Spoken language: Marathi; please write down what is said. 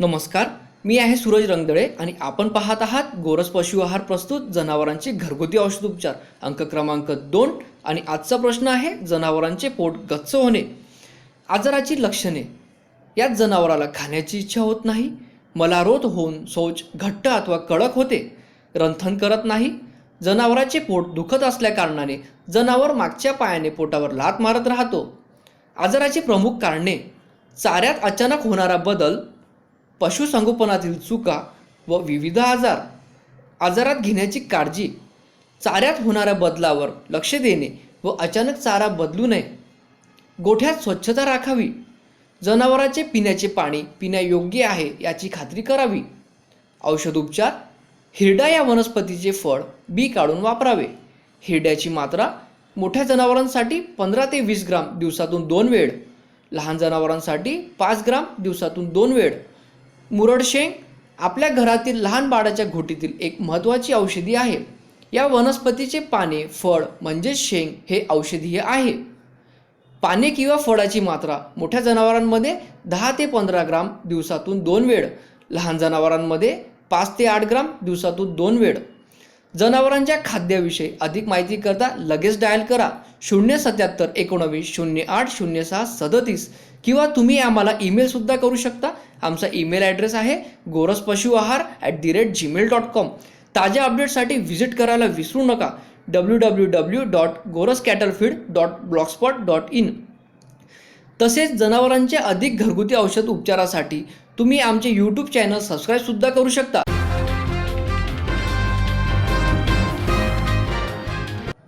नमस्कार मी आहे सूरज रंगदळे आणि आपण पाहत आहात गोरस पशु आहार प्रस्तुत जनावरांचे घरगुती औषधोपचार अंक क्रमांक दोन आणि आजचा प्रश्न आहे जनावरांचे पोट गच्च होणे. आजाराची लक्षणे. यात जनावराला खाण्याची इच्छा होत नाही मलारोध होऊन शौच घट्ट अथवा कडक होते रंथन करत नाही. जनावराचे पोट दुखत असल्याकारणाने जनावर मागच्या पायाने पोटावर लात मारत राहतो. आजाराची प्रमुख कारणे. चाऱ्यात अचानक होणारा बदल पशुसंगोपनातील चुका व विविध आजार. आजारात घेण्याची काळजी चाऱ्यात होणाऱ्या बदलावर लक्ष देणे व अचानक चारा बदलू नये. गोठ्यात स्वच्छता राखावी. जनावराचे पिण्याचे पाणी पिण्यायोग्य आहे याची खात्री करावी. औषधोपचार हिरडा या वनस्पतीचे फळ बी काढून वापरावे. हिरड्याची मात्रा मोठ्या जनावरांसाठी पंधरा ते वीस ग्राम दिवसातून दोन वेळ लहान जनावरांसाठी पाच ग्राम दिवसातून दोन वेळ. मुरड शेंग आपल्या घरातील लहान बाळाच्या घोटीतील एक महत्त्वाची औषधी आहे. या वनस्पतीचे पाने फळ म्हणजेच शेंग हे औषधीय आहे. पाने किंवा फळाची मात्रा मोठ्या जनावरांमध्ये दहा ते पंधरा ग्राम दिवसातून दोन वेळ लहान जनावरांमध्ये पाच ते आठ ग्राम दिवसातून दोन वेळ. जनावरांच्या खाद्याविषयी अधिक माहिती करता लगेच डायल करा. शून्य सत्याहत्तर एकोणवीस शून्य आठ शून्य सहा सदतीस किंवा तुम्ही आम्हाला ईमेलसुद्धा करू शकता. आमचा ईमेल ॲड्रेस आहे गोरस पशु आहार at the rate Gmail dot com ताज्या अपडेट्ससाठी व्हिजिट करायला विसरू नका. W W W dot Goras cattle feed dot blogspot dot in तसेच जनावरांचे अधिक घरगुती औषध उपचारासाठी तुम्ही आमचे यूट्यूब चॅनल सबस्क्राईबसुद्धा करू शकता.